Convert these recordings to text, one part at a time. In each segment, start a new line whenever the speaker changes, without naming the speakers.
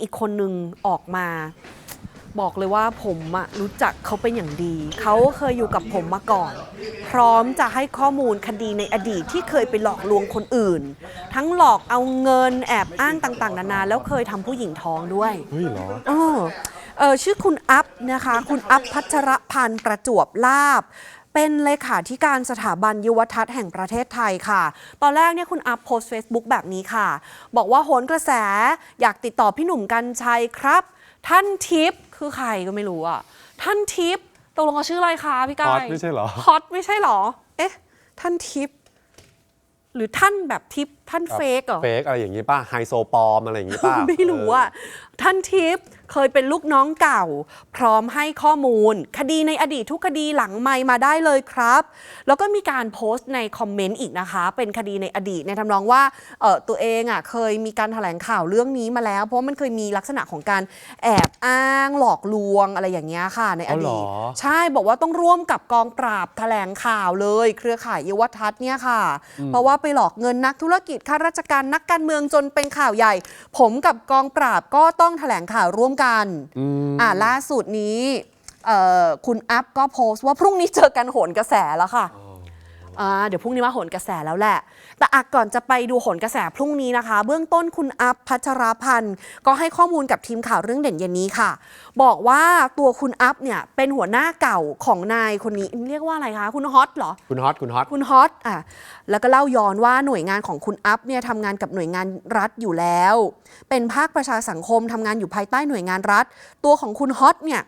อีกคนหนึ่งออกมา บอกเลยว่าผมอะรู้จักเขาเป็นอย่างดี เขาเคยอยู่กับผมมาก่อน พร้อมจะให้ข้อมูลคดีในอดีตที่เคยไปหลอกลวงคนอื่น ทั้งหลอกเอาเงินแอบอ้างต่าง ๆ นานาแล้วเคยทำผู้หญิงท้องด้วย
เฮ้ยเหรอ
เออเออชื่อคุณอัพนะคะ คุณอัพพัชรพันธ์ประจวบลาบ เป็นเลขาธิการสถาบันยุวทัศน์แห่งประเทศไทยค่ะ ตอนแรกเนี่ยคุณอัพโพสต์ Facebook แบบนี้ค่ะ บอกว่าโหนกระแสอยากติดต่อพี่หนุ่มกัญชัยครับ ท่านทิพย์คือใครก็ไม่รู้อะ ท่านทิพย์ตกลงเขาชื่ออะไรคะพี่กาย
ฮอตไม่ใช่เหรอ
ฮอตไม่ใช่เหรอ เอ๊ะ ท่านทิพย์หรือท่านแบบทิพย์ท่านเฟกเหรอ
เฟกอะไรอย่างงี้ป่ะไฮโซปลอมอะไรอย่างงี้ป่ะ
ไม่รู้อะท่านทิพย์ เคยเป็นลูกน้องเก่า พร้อมให้ข้อมูล คดีในอดีตทุกคดีหลังไม่มาได้เลยครับ แล้วก็มีการโพสต์ในคอมเมนต์อีกนะคะ เป็นคดีในอดีตในทำนองว่าเออตัวเองอะเคยมีการแถลงข่าวเรื่องนี้มาแล้ว เพราะมันเคยมีลักษณะของการแอบอ้างหลอกลวงอะไรอย่างเงี้ยค่ะ ในอ
อ๋อเหร
ดี
อ
ตใช่บอกว่าต้องร่วมกับกองปราบแถลงข่าวเลย เครือข่ายยุวทัศน์เนี่ยค่ะ เพราะว่าไปหลอกเงินนักธุรกิจข้าราชการนักการเมืองจนเป็นข่าวใหญ่ ผมกับกองปราบก็ต้องแถลงข่าวร่วมกัน
อืม
อ่าล่าสุดนี้เอ่อคุณอัพก็โพสต์ว่าพรุ่งนี้เจอกันโหนกระแสแล้วค่ะ อ่าเดี๋ยวพรุ่งนี้มาโหนกระแสแล้วแหละ แต่อะก่อนจะไปดูโหนกระแสพรุ่งนี้นะคะ เบื้องต้นคุณอัพพัชราพันธ์ก็ให้ข้อมูลกับทีมข่าวเรื่องเด่นเย็นนี้ค่ะ บอกว่าตัวคุณอัพเนี่ยเป็นหัวหน้าเก่าของนายคนนี้เรียกว่าอะไรคะ คุณฮอตเหรอ
คุณฮอตคุณฮอต
คุณฮอตอะแล้วก็เล่าย้อนว่าหน่วยงานของคุณอัพเนี่ยทำงานกับหน่วยงานรัฐอยู่แล้ว เป็นภาคประชาสังคมทำงานอยู่ภายใต้หน่วยงานรัฐ ตัวของคุณฮอตเนี่ย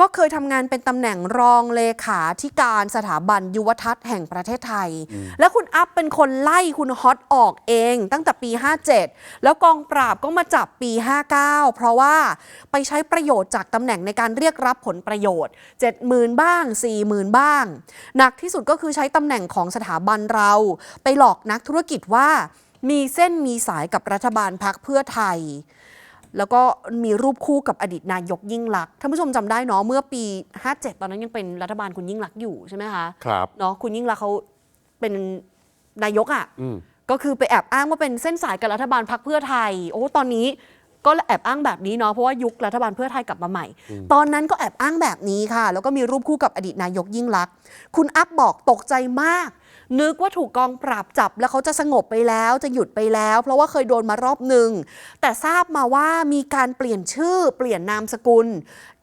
ก็เคยทำงานเป็นตำแหน่งรองเลขาธิการสถาบันยุวทัศน์แห่งประเทศไทย และคุณอัพเป็นคนไล่คุณฮอตออกเองตั้งแต่ปี 57 แล้วกองปราบก็มาจับปี 59 เพราะว่าไปใช้ประโยชน์จากตำแหน่งในการเรียกรับผลประโยชน์ 70,000 บ้าง 40,000 บ้าง หนักที่สุดก็คือใช้ตำแหน่งของสถาบันเรา ไปหลอกนักธุรกิจว่ามีเส้นมีสายกับรัฐบาลพักเพื่อไทย แล้วก็มีรูปคู่กับอดีตนายกยิ่งลักษณ์ท่านผู้ชมจำได้เนาะเมื่อปี 57 ตอนนั้นยังเป็นรัฐบาลคุณยิ่งลักษณ์อยู่ใช่ไหมคะ
ครับ
เนาะคุณยิ่งลักษณ์เขาเป็นนายกอะ่ะ
อืม
ก็คือไปแอบอ้างว่าเป็นเส้นสายกับรัฐบาลพักเพื่อไทย โอ้ตอนนี้ก็แอบอ้างแบบนี้เนาะเพราะว่ายุครัฐบาลเพื่อไทยกลับมาใหม่ ตอนนั้นก็แอบอ้างแบบนี้ค่ะ แล้วก็มีรูปคู่กับอดีตนายกยิ่งลักษณ์คุณอัพบอกตกใจมาก นึกว่าถูกกองปราบจับแล้วเขาจะสงบไปแล้วจะหยุดไปแล้ว เพราะว่าเคยโดนมารอบหนึ่งแต่ทราบมาว่ามีการเปลี่ยนชื่อเปลี่ยนนามสกุล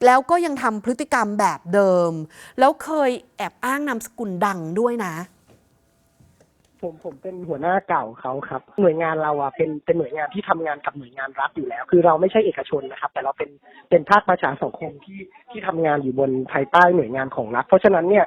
แล้วก็ยังทำพฤติกรรมแบบเดิม แล้วเคยแอบอ้างนามสกุลดังด้วยนะ
ผมผมเป็นหัวหน้าเก่าเขาครับ หน่วยงานเราอะเป็นเป็นหน่วยงานที่ทำงานกับหน่วยงานรัฐอยู่แล้ว คือเราไม่ใช่เอกชนนะครับ แต่เราเป็นเป็นภาคประชาสังคมที่ที่ทำงานอยู่บนภายใต้หน่วยงานของรัฐ เพราะฉะนั้นเนี่ย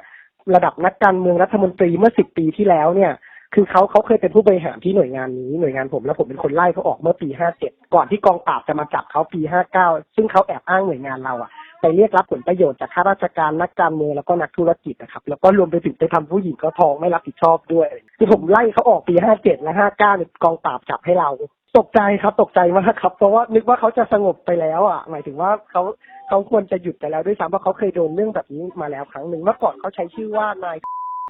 ระดับนักการเมืองรัฐมนตรีเมื่อสิบปีที่แล้วเนี่ย คือเขาเขาเคยเป็นผู้บริหารที่หน่วยงานนี้หน่วยงานผมแล้วผมเป็นคนไล่เขาออกเมื่อปีห้าเจ็ดก่อนที่กองปราบจะมาจับเขาปีห้าเก้าซึ่งเขาแอบอ้างหน่วยงานเราอะไปเรียกรับผลประโยชน์จากข้าราชการนักการเมืองแล้วก็นักธุรกิจนะครับแล้วก็รวมไปถึงไปทำผู้หญิงก็ท้องไม่รับผิดชอบด้วยคือผมไล่เขาออกปีห้าเจ็ดและห้าเก้าเนี่ยกองปราบจับให้เรา ตกใจครับตกใจมากครับ เพราะว่านึกว่าเขาจะสงบไปแล้วอะ หมายถึงว่าเขาเขาควรจะหยุดไปแล้วด้วยซ้ำเพราะเขาเคยโดนเรื่องแบบนี้มาแล้วครั้งหนึ่งเมื่อก่อนเขาใช้ชื่อว่านาย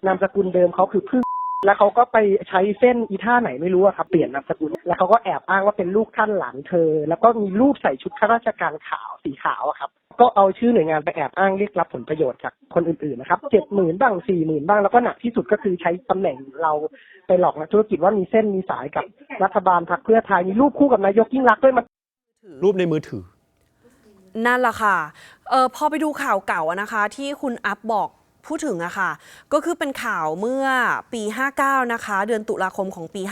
นามสกุลเดิมเขาคือพึ่ง แล้วเขาก็ไปใช้เส้นอีท่าไหนไม่รู้อะครับ เปลี่ยนนามสกุล แล้วเขาก็แอบอ้างว่าเป็นลูกท่านหลานเธอ แล้วก็มีรูปใส่ชุดข้าราชการขาวสีขาวอะครับ ก็เอาชื่อหน่วยงานไปแอบอ้างเรียกรับผลประโยชน์จากคนอื่นๆนะครับเจ็ดหมื่นบ้างสี่หมื่นบ้าง แล้วก็หนักที่สุดก็คือใช้ตำแหน่งเราไปหลอกนักธุรกิจว่ามีเส้นมีสายกับรัฐบาลพรรคเพื่อไทย มีรูปคู่กับนายกยิ่งรักษณ์ด้วยมัน
รูปในมือถือ
นั่นแหละค่ะเออพอไปดูข่าวเก่าอะนะคะ ที่คุณอัพบอก พูดถึงอะค่ะ ก็คือเป็นข่าวเมื่อปี 59 นะคะ เดือนตุลาคมของปี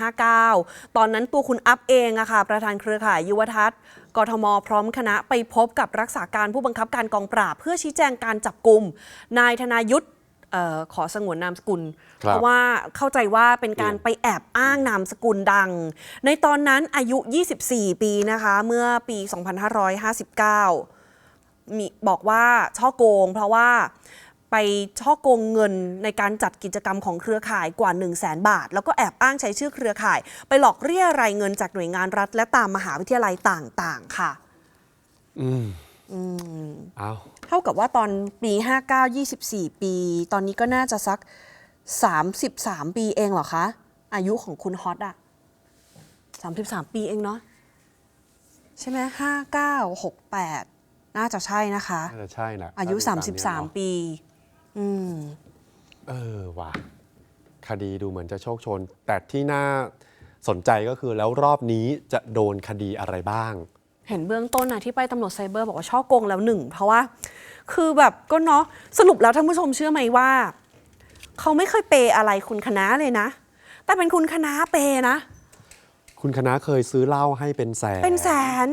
59 ตอนนั้นตัวคุณอัพเองอะค่ะ ประธานเครือข่ายยุวทัศน์กทม พร้อมคณะไปพบกับรักษาการผู้บังคับการกองปราบ เพื่อชี้แจงการจับกลุ่มนายธนายุทธเอ่อขอสงวนนามสกุล
ครับ
เพราะว่าเข้าใจว่าเป็นการไปแอบอ้างนามสกุลดัง ในตอนนั้นอายุ 24 ปีนะคะ เมื่อปี 2559 มีบอกว่าช่อโกง เพราะว่า ไปช่อโกงเงินในการจัดกิจกรรมของเครือข่ายกว่า 1 0 0 0 0แบาท แล้วก็แอบอ้างใช้ชื่อเครือข่าย ไปหลอกเรียรายเงินจากหน่วยงานรัฐ และตามมหาวิทยาลัยต่างๆ ค่ะ
อืม
อืม
เอา
เท่ากับว่าตอนปี 59 24 ปี ตอนนี้ก็น่าจะสัก 33 ปีเองเหรอคะ อายุของคุณฮอตอะ33 ปีเองเนาะใช่ไหมห้าเก้าหกแปดน่าจะใช่นะคะ
น่าจะใช่นะ
อายุ
ถ้ดูตมนี้เนอะ
33 ปี อืม
เออว่ะคดีดูเหมือนจะโชคโชน แต่ที่น่าสนใจก็คือแล้วรอบนี้จะโดนคดีอะไรบ้าง
เห็นเบื้องต้นนะที่ไปตำรวจไซเบอร์บอกว่าช่อโกงแล้วหนึ่ง เพราะว่า คือแบบก็เนาะสรุปแล้วท่านผู้ชมเชื่อไหมว่า เขาไม่เคยเปย์อะไรคุณคณะเลยนะ แต่เป็นคุณคณะเปย์นะ
คุณคณะเคยซื้อเหล้าให้เป็นแสน
เป็นแสน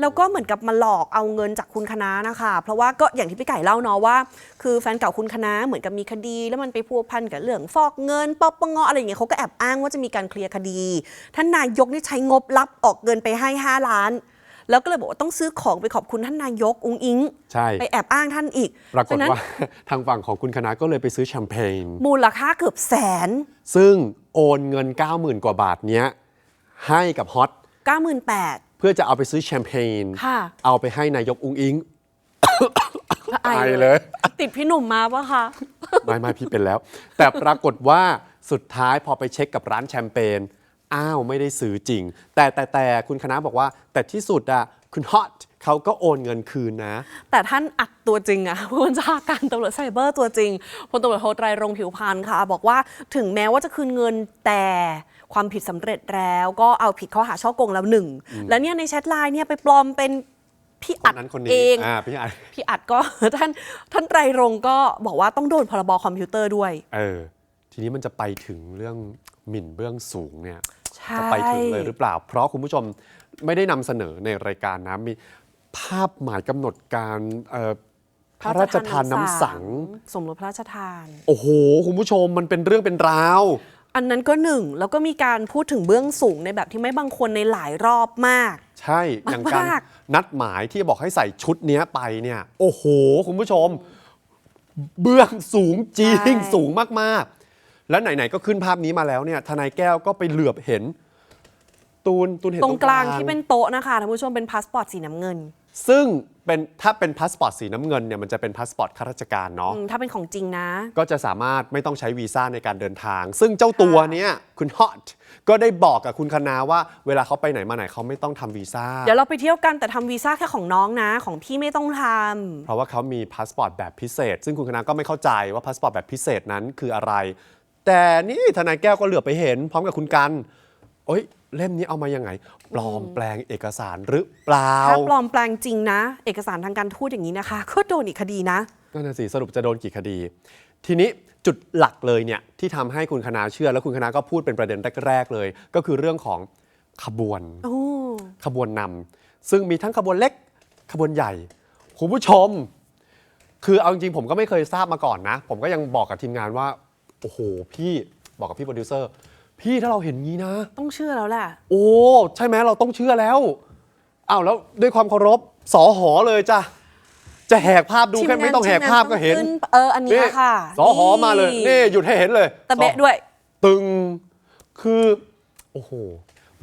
แล้วก็เหมือนกับมาหลอกเอาเงินจากคุณคณะนะคะ เพราะว่าก็อย่างที่พี่ไก่เล่าเนาะว่า คือแฟนเก่าคุณคณะเหมือนกับมีคดี แล้วมันไปพัวพันกับเรื่องฟอกเงินปปงอะไรอย่างเงี้ยเขาก็แอบอ้างว่าจะมีการเคลียร์คดี ท่านนายกนี่ใช้งบลับออกเงินไปให้ 5 ล้าน แล้วก็เลยบอกว่าต้องซื้อของไปขอบคุณท่านนายกอุ้งอิง
ใช่
ไปแอบอ้างท่านอีก
ปรากฏ
ฉะนั้น
ว่า ทางฝั่งของคุณคณะก็เลยไปซื้อแชมเปญ
มูลค่าเกือบแสน
ซึ่งโอนเงิน 90,000 กว่าบาทเนี้ยให้กับฮอต
98,000
เพื่อจะเอาไปซื้อแชมเปญ
ค่ะ
เอาไปให้นายกอุงอิง
ไอ
ไอ
เล
เลยย
ติดพี่หนุ่มมาปะคะ
ไม่ไม่พี่เป็นแล้ว แต่ปรากฏว่าสุดท้ายพอไปเช็คกับร้านแชมเปญอ้าวไม่ได้ซื้อจริง แต่แต่แต่คุณคณะบอกว่า แต่ที่สุดอะ คุณฮอตเขาก็โอนเงินคืนนะ
แต่ท่านอัดตัวจริงอะผู้บัญชาการตำรวจไซเบอร์ตัวจริงพลตำรวจโทไตรรงค์ผิวพันธ์ค่ะ บอกว่าถึงแม้ว่าจะคืนเงินแต่ความผิดสำเร็จแล้วก็เอาผิดข้อหาช่อโกงแล้วหนึ่ง แล้วเนี่ยในแชทไลน์เนี่ยไปปลอมเป็นพี่
ค
อั
น
ด
นั้นคนนี้
เอง
อ่าพี่อัด
พี่อัดก็ ท่านท่านไตรรงค์ก็บอกว่าต้องโดนพรบคอมพิวเตอร์ด้วย
เออ ทีนี้มันจะไปถึงเรื่องหมิ่นเบื้องสูงเนี่ย
ใช่
จะไปถึงเลยหรือเปล่า เพราะคุณผู้ชมไม่ได้นำเสนอในรายการนะมีภาพหมายกำหนดการเอ่อพระราชทานน้ำสัง
สมรสพระราชทาน
โอ้โห คุณผู้ชมมันเป็นเรื่องเป็นราว
อันนั้นก็หนึ่ง แล้วก็มีการพูดถึงเบื้องสูงในแบบที่ไม่บางคนในหลายรอบมาก
ใช่ อย่างการ
มาก
นัดหมายที่บอกให้ใส่ชุดเนี้ยไปเนี่ย โอ้โห คุณผู้ชม เบื้องสูงจริงสูงมากๆ แล้วไหนๆก็ขึ้นภาพนี้มาแล้วเนี่ยทนายแก้วก็ไปเหลือบเห็น ตูนตูนเห็น
ตรงกลางที่เป็นโต๊ะนะคะท่านผู้ชมเป็นพาสปอร์ตสีน้ำเงิน
ซึ่งเป็นถ้าเป็นพาสปอร์ตสีน้ำเงินเนี่ยมันจะเป็นพาสปอร์ตข้าราชการเนาะ
อืมถ้าเป็นของจริงนะ
ก็จะสามารถไม่ต้องใช้วีซ่าในการเดินทาง ซึ่งเจ้าตัวเนี้ยคุณฮอตก็ได้บอกกับคุณคณาว่า เวลาเขาไปไหนมาไหนเขาไม่ต้องทำวีซ่า
เดี๋ยวเราไปเที่ยวกันแต่ทำวีซ่าแค่ของน้องนะ ของพี่ไม่ต้องท
เพราะว่าเขามีพาสปอร์ตแบบพิเศษ ซึ่งคุณคณะก็ไม่เข้าใจว่าพาสปอร์ตแบบพิเศษนั้นคืออะไร แต่นี่ทนายแก้วก็เหลือบไปเห็น พร้อมกับคุณกันโอ้ยเล่มนี้เอามายังไง ปลอมแปลงเอกสารหรือเปล่าำ
ถ้าปลอมแปลงจริงนะ เอกสารทางการทูตอย่างนี้นะคะก็โดนอีกคดีนะ
นั่นน่ะสิสรุปจะโดนกี่คดี ทีนี้จุดหลักเลยเนี่ยที่ทำให้คุณคณะเชื่อ แล้วคุณคณะก็พูดเป็นประเด็นแรกๆเลย ก็คือเรื่องของขบวน
โอ้
ขบวนนำซึ่งมีทั้งขบวนเล็กขบวนใหญ่คุณผู้ชม คือเอาจริงๆผมก็ไม่เคยทราบมาก่อนนะ ผมก็ยังบอกกับทีมงานว่า โอ้โห พี่บอกกับพี่โปรดิวเซอร์ พี่ถ้าเราเห็นงี้นะ
ต้องเชื่อแล้วแหละ
โอ้ ใช่ไหมเราต้องเชื่อแล้วอ้าวแล้วด้วยความเคารพสอหอเลยจ้ะจะแหกภาพดูแค่ไม่ต้องแหกภาพก็เห็น
ทีมงานต้องขึ้เอออันนี้ค่ะ
สอหอมาเลยนี่หยุดให้เห็นเลย
ตะเบะด้วย
ตึงคือโอ้โห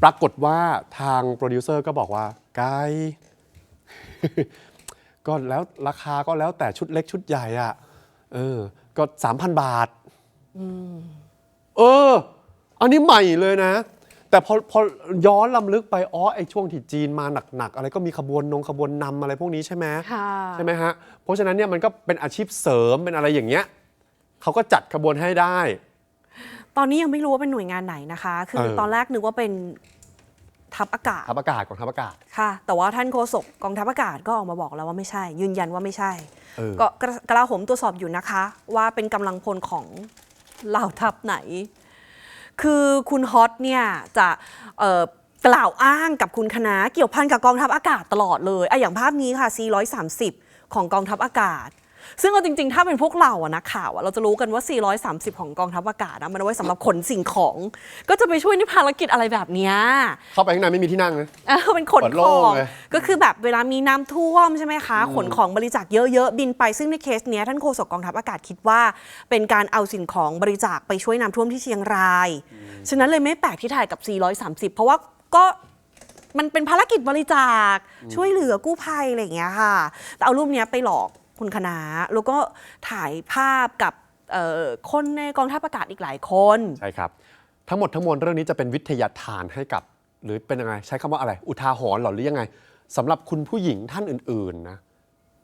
ปรากฏว่าทางโปรดิวเซอร์ก็บอกว่าไกด์ ก็แล้วราคาก็แล้วแต่ชุดเล็กชุดใหญ่อะเออ ก็ 3,000 บาท เออ อันนี้ใหม่เลยนะ แต่พอพอย้อนลำลึกไปอ๋อไอช่วงที่จีนมาหนักๆ อะไรก็มีขบวนนงขบวนนำอะไรพวกนี้ใช่ไหม
ค่ะ
ใช่ไหมฮะ เพราะฉะนั้นเนี่ยมันก็เป็นอาชีพเสริมเป็นอะไรอย่างเงี้ยเขาก็จัดขบวนให้ได้
ตอนนี้ยังไม่รู้ว่าเป็นหน่วยงานไหนนะคะ คือ
เออ
ตอนแรกนึกว่าเป็นทัพอากาศ
ทัพอากาศของทัพอากาศ
ค่ะ แต่ว่าท่านโฆษกกองทัพอากาศก็ออกมาบอกแล้วว่าไม่ใช่ ยืนยันว่าไม่ใช่
เออ
ก็กระกลาโหมตรวจสอบอยู่นะคะ ว่าเป็นกำลังพลของ เหล่าทัพไหน คือคุณฮอตเนี่ยจะกล่าวอ้างกับคุณคณะเกี่ยวพันกับกองทัพอากาศตลอดเลยอะอย่างภาพนี้ค่ะ C130 ของกองทัพอากาศ ซึ่งเอาจริง ๆ ถ้าเป็นพวกเราอะนักข่าวอะเราจะรู้กันว่า 430 ของกองทัพอากาศอะมันเอาไว้สำหรับขนสิ่งของ ก็จะไปช่วยในภารกิจอะไรแบบเนี้ย
เข้าไปข้างในไม่มีที่นั่งนะ
เออเป็นขน
เปิด
ข
โล่
อง ง
เลย
ก็คือแบบเวลามีน้ำท่วมใช่ไหมคะ ขนของบริจาคเยอะๆ บินไปซึ่งในเคสเนี้ยท่านโฆษกกองทัพอากาศคิดว่า เป็นการเอาสิ่งของบริจาคไปช่วยน้ำท่วมที่เชียงราย ฉะนั้นเลยไม่แปลกที่ถ่ายกับ 430 เพราะว่าก็มันเป็นภารกิจบริจาคช่วยเหลือกู้ภัยอะไรอย่างเงี้ยค่ะแต่เอารูปเนี้ยไปหลอก คุณคณะแล้วก็ถ่ายภาพกับคนในกองทัพอากาศอีกหลายคน
ใช่ครับ ทั้งหมดทั้งมวลเรื่องนี้จะเป็นวิทยาทานให้กับ หรือเป็นยังไง ใช้คำว่าอะไร อุทาหรณ์หรอหรือยังไงสำหรับคุณผู้หญิงท่านอื่นๆนะ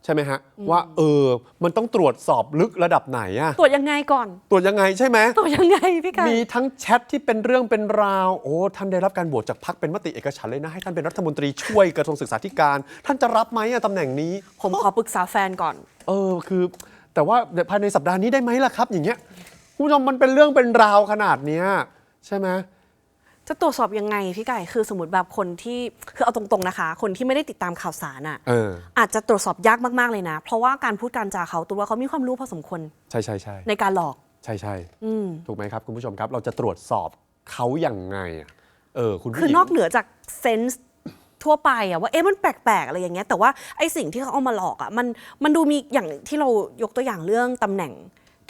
ใช่ไหมฮะ ว่าเออมันต้องตรวจสอบลึกระดับไหนอะ
ตรวจยังไงก่อน
ตรวจยังไงใช่ไหม
ตรวจยังไงพี่ไก่
มีทั้งแชทที่เป็นเรื่องเป็นราว โอ้ท่านได้รับการโหวตจากพรรคเป็นมติเอกฉันท์เลยนะ ให้ท่านเป็นรัฐมนตรีช่วยกระทรวงศึกษาธิการ ท่านจะรับไหมอะตำแหน่งนี้
ผมขอปรึกษาแฟนก่อน
เออคือ แต่ว่าเดี๋ยวภายในสัปดาห์นี้ได้ไหมล่ะครับ อย่างเงี้ยคุณผู้ชมมันเป็นเรื่องเป็นราวขนาดเนี้ยใช่ไหม
จะตรวจสอบยังไงพี่ไก่คือสมมติแบบคนที่คือเอาตรงๆนะคะ คนที่ไม่ได้ติดตามข่าวสารอะ
เออ
อาจจะตรวจสอบยากมากๆเลยนะ เพราะว่าการพูดการจาเขาตัวว่าเขามีความรู้พอสมควร
ใช่ใช่ใช่
ในการหลอก
ใช่ใช่
อืม
ถูกไหมครับคุณผู้ชมครับ เราจะตรวจสอบเขาอย่างไงอะเออ คุณผู้
คือ
หญิง
นอกเหนือจากเซนส์ทั่วไปอะว่าเอ๊ะมันแปลกๆอะไรอย่างเงี้ยแต่ว่าไอ้สิ่งที่เขาเอามาหลอกอะมันมันดูมีอย่างที่เรายกตัวอย่างเรื่องตำแหน่ง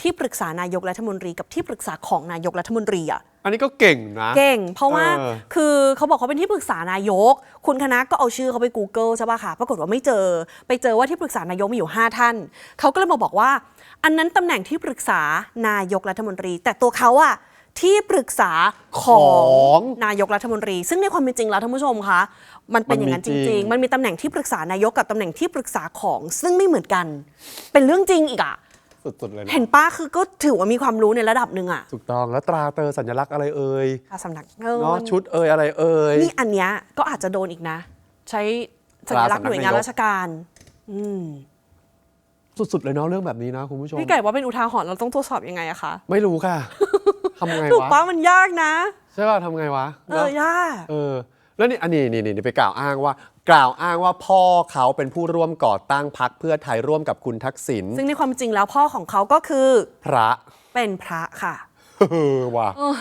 ที่ปรึกษานายกรัฐมนตรี กับที่ปรึกษาของนายกรัฐมนตรีอะ
อันนี้ก็เก่งนะ
เก่ง เพราะว่า
เออ
คือเขาบอกเขาเป็นที่ปรึกษานายก คุณคณะก็เอาชื่อเขาไป Google ใช่ป่ะคะปรากฏว่าไม่เจอ ไปเจอว่าที่ปรึกษานายกมีอยู่ 5 ท่าน เขาก็เลยมาบอกว่า อันนั้นตำแหน่งที่ปรึกษานายกรัฐมนตรี แต่ตัวเขาอะที่ปรึกษาของนายกรัฐมนตรี ซึ่งในความเป็นจริงแล้วท่านผู้ชมคะมันเป็นอย่างนั้นจริงๆ มันมีตำแหน่งที่ปรึกษานายกกับตำแหน่งที่ปรึกษาของ ซึ่งไม่เหมือนกัน เป็นเรื่องจริงอีกอะ
สุดๆเลยนะ
เห็นป้าคือก็ถือว่ามีความรู้ในระดับหนึ่งอะ
ถูกต้องแล้วตราเตอสัญลักษณ์อะไรเอ่ย
สำนักเงิน
เนาะชุดเอ่ยอะไรเอ่ย
นี่อันเนี้ยก็อาจจะโดนอีกนะ ใช้สัญลักษณ์หน่วยงานราชการ อืม
สุดๆเลยเนาะเรื่องแบบนี้นะคุณผู้ชม
พี่ไก่ว่าเป็นอุทาหรณ์เราต้องตรวจสอบยังไงอะคะ
ไม่รู้ค่ะทำไง
ถูก
วะ
ป้ามันยากนะ
ใช่ป่ะทำไงวะ
เออยาก
เออ แล้วนี่อันนี้นี่นี่ไปกล่าวอ้างว่า กล่าวอ้างว่าพ่อเขาเป็นผู้ร่วมก่อตั้งพรรคเพื่อไทยร่วมกับคุณทักษิณ
ซึ่งในความจริงแล้วพ่อของเขาก็คือ
พระ
เป็นพระค่ะ
เออว่ะ
เออ